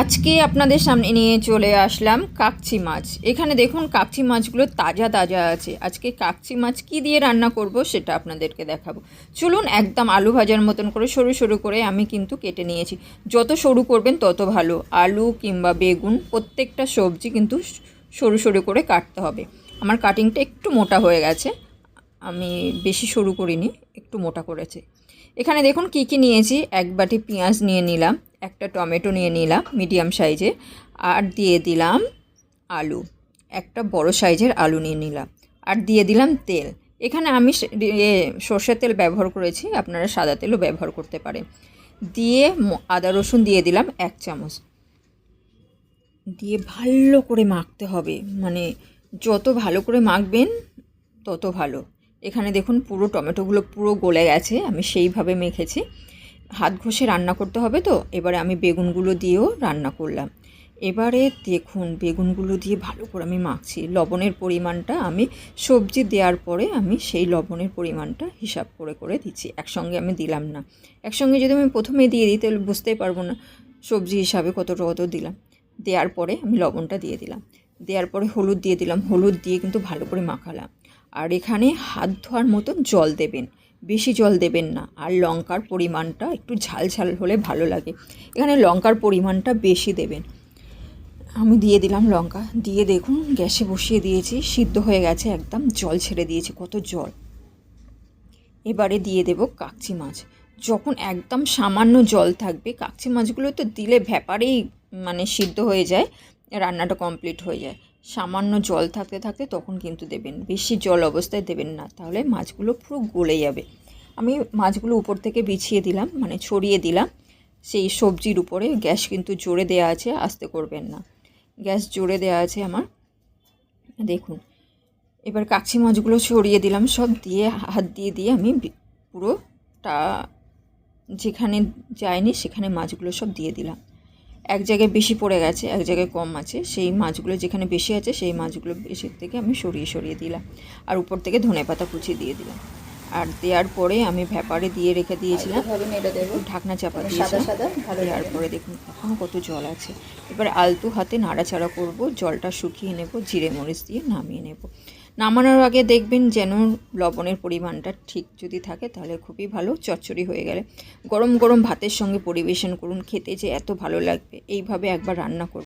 আজকে আপনাদের সামনে নিয়ে চলে আসলাম কাকচি মাছ। এখানে দেখুন কাকচি মাছগুলো তাজা তাজা আছে। আজকে কাকচি মাছ কি দিয়ে রান্না করব সেটা আপনাদেরকে দেখাবো। চলুন একদম আলু ভাজার মতন করে সরু সরু করে আমি কিন্তু কেটে নিয়েছি। যত সরু করবেন তত ভালো। আলু কিংবা বেগুন প্রত্যেকটা সবজি কিন্তু সরু সরু করে কাটতে হবে। আমার কাটিংটা একটু মোটা হয়ে গেছে। আমি বেশি সরু করিনি, একটু মোটা করেছে। এখানে দেখুন কি কি নিয়েছি? এক বাটি পেঁয়াজ নিয়ে নিলাম। একটা টমেটো নিয়ে নিলাম মিডিয়াম সাইজে আর দিয়ে দিলাম আলু। একটা বড় সাইজের আলু নিয়ে নিলাম আর দিয়ে দিলাম তেল। এখানে আমি সর্ষের তেল ব্যবহার করেছি, আপনারা সাদা তেলও ব্যবহার করতে পারেন। দিয়ে আদা রসুন দিয়ে দিলাম এক চামচ। দিয়ে ভালো করে মাখতে হবে মানে যত ভালো করে মাখবেন তত ভালো। এখানে দেখুন পুরো টমেটোগুলো পুরো গলে গেছে, আমি সেইভাবে মেখেছি। হাত ঘষে রান্না করতে হবে তো, এবারে আমি বেগুনগুলো দিয়েও রান্না করলাম। এবারে দেখুন, বেগুনগুলো দিয়ে ভালো করে আমি মাখছি। লবণের পরিমাণটা আমি সবজি দেওয়ার পরে আমি সেই লবণের পরিমাণটা হিসাব করে করে দিচ্ছি। একসঙ্গে আমি দিলাম না। একসঙ্গে যদি আমি প্রথমে দিয়ে দিই, তাহলে বুঝতেই পারব না সবজি হিসাবে কতটা কত দিলাম। দেওয়ার পরে আমি লবণটা দিয়ে দিলাম। দেওয়ার পরে হলুদ দিয়ে দিলাম। হলুদ দিয়ে কিন্তু ভালো করে মাখালাম। আর এখানে হাত ধোয়ার মতন জল দেবেন। বেশি জল দেবেন না। আর লঙ্কার পরিমাণটা একটু ঝাল ঝাল হলে ভালো লাগে। এখানে লঙ্কার পরিমাণটা বেশি দেবেন। আমি দিয়ে দিলাম লঙ্কা। দিয়ে দেখুন, গ্যাসে বসিয়ে দিয়েছি। সিদ্ধ হয়ে গেছে একদম। জল ছেড়ে দিয়েছে, কত জল। এবারে দিয়ে দেব কাকচি মাছ। যখন একদম সামান্য জল থাকবে, কাকচি মাছগুলো তো দিলে ভ্যাপারেই মানে সিদ্ধ হয়ে যায়, রান্নাটা কমপ্লিট হয়ে যায়। সামান্য জল থাকতে থাকতে তখন কিন্তু দেবেন, বেশি জল অবস্থায় দেবেন না, তাহলে মাছগুলো পুরো গলে যাবে। আমি মাছগুলো উপর থেকে বিছিয়ে দিলাম মানে ছড়িয়ে দিলাম, সেই সবজির উপরে। গ্যাস কিন্তু জোরে দেওয়া আছে, আস্তে করবেন না। গ্যাস জোরে দেওয়া আছে আমার। দেখুন, এবার কাকচি মাছগুলো ছড়িয়ে দিলাম, সব দিয়ে, হাত দিয়ে দিয়ে আমি পুরোটা যেখানে যায়নি সেখানে মাছগুলো সব দিয়ে দিলাম। এক জায়গায় বেশি পড়ে গেছে এক জায়গায় কম আছে। সেই মাছগুলো যেখানে বেশি আছে সেই মাছগুলো বেশির থেকে আমি সরিয়ে সরিয়ে দিলাম। আর উপর থেকে ধনে পাতা কুচি দিয়ে দিলাম। আর দেওয়ার পরে আমি ভ্যাপারে দিয়ে রেখে দিয়েছিলাম। ঢাকনা চাপা দিয়েছিলাম। দেওয়ার পরে দেখুন এখনও কত জল আছে। এবার আলতু হাতে নাড়াচাড়া করব। জলটা শুকিয়ে নেব জিরে মরিচ দিয়ে নামিয়ে নেব। নামানোর আগে দেখবেন যেন লবণের পরিমাণটা ঠিক যদি থাকে, তাহলে খুবই ভালো। চচ্চড়ি হয়ে গেলে। গরম গরম ভাতের সঙ্গে পরিবেশন করুন। খেতে যে এত ভালো লাগবে, এইভাবে একবার রান্না করুন।